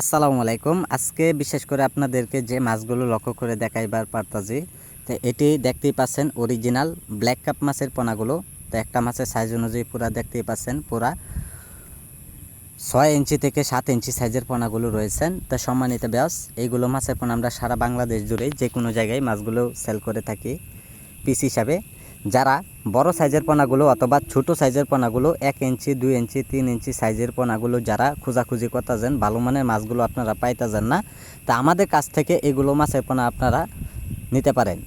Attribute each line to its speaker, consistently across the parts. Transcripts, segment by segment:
Speaker 1: আসসালামু আলাইকুম। আজকে বিশেষ করে আপনাদেরকে যে মাছগুলো লক্ষ্য করে দেখাইবার পারতাজি তো এটি দেখতেই পাচ্ছেন অরিজিনাল ব্ল্যাক কাপ মাছের পোনাগুলো। তো একটা মাছের সাইজ অনুযায়ী পুরা দেখতেই পাচ্ছেন, পুরা ছয় ইঞ্চি থেকে সাত ইঞ্চি সাইজের পোনাগুলো রয়েছেন তো সম্মানিত ব্যাস এইগুলো মাছের পোনা আমরা সারা বাংলাদেশ জুড়ে যে কোনো জায়গায় মাছগুলো সেল করে থাকি। পিস হিসাবে যারা বড় সাইজের পোনাগুলো অথবা ছোট সাইজের পোনাগুলো এক ইঞ্চি, দুই ইঞ্চি, তিন ইঞ্চি সাইজের পোনাগুলো যারা খোঁজাখুঁজি করতেছেন, ভালো মানের মাছগুলো আপনারা পাইতেছেন না, তা আমাদের কাছ থেকে এগুলো মাছের পোনা আপনারা নিতে পারেন।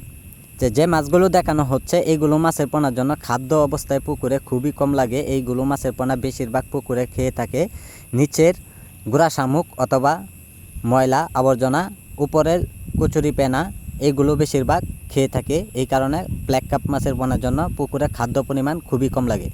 Speaker 1: যে যে মাছগুলো দেখানো হচ্ছে এইগুলো মাছের পোনার জন্য খাদ্য অবস্থায় পুকুরে খুবই কম লাগে। এইগুলো মাছের পোনা বেশিরভাগ পুকুরে খেয়ে থাকে। নিচের গুড়া শামুক অথবা ময়লা আবর্জনা, উপরের কচুরি পেনা এগুলো বেশিরভাগ খেয়ে থাকে। এই কারণে ব্ল্যাক কাপ মাছের পোনার জন্য পুকুরে খাদ্য পরিমাণ খুবই কম লাগে।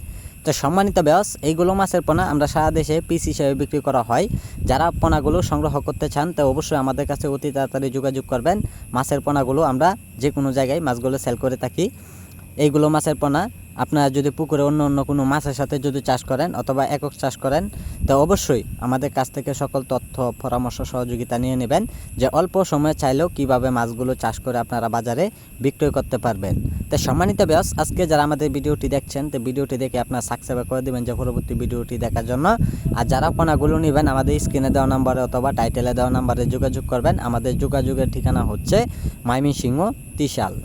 Speaker 1: তো সম্মানিত ব্যাস এইগুলো মাছের পোনা আমরা সারা দেশে পিস হিসেবে বিক্রি করা হয়। যারা পোনাগুলো সংগ্রহ করতে চান, তো অবশ্যই আমাদের কাছে অতি তাড়াতাড়ি যোগাযোগ করবেন। মাছের পোনাগুলো আমরা যে কোনো জায়গায় মাছগুলো সেল করে থাকি। এইগুলো মাছের পোনা, আপনারা যদি পুকুরে অন্য অন্য কোনো মাছের সাথে যদি চাষ করেন অথবা একক চাষ করেন, তো অবশ্যই আমাদের কাছ থেকে সকল তথ্য, পরামর্শ, সহযোগিতা নিয়ে নেবেন যে অল্প সময়ে চাইলেও কীভাবে মাছগুলো চাষ করে আপনারা বাজারে বিক্রয় করতে পারবেন। তো সম্মানিত ব্যাস আজকে যারা আমাদের ভিডিওটি দেখছেন, তো ভিডিওটি দেখে আপনারা সাবস্ক্রাইব করে দেবেন যে পরবর্তী ভিডিওটি দেখার জন্য। আর যারা পোনাগুলো নেবেন, আমাদের স্ক্রিনে দেওয়া নাম্বারে অথবা টাইটেলে দেওয়া নাম্বারে যোগাযোগ করবেন। আমাদের যোগাযোগের ঠিকানা হচ্ছে মাইমিন সিংহ বিশাল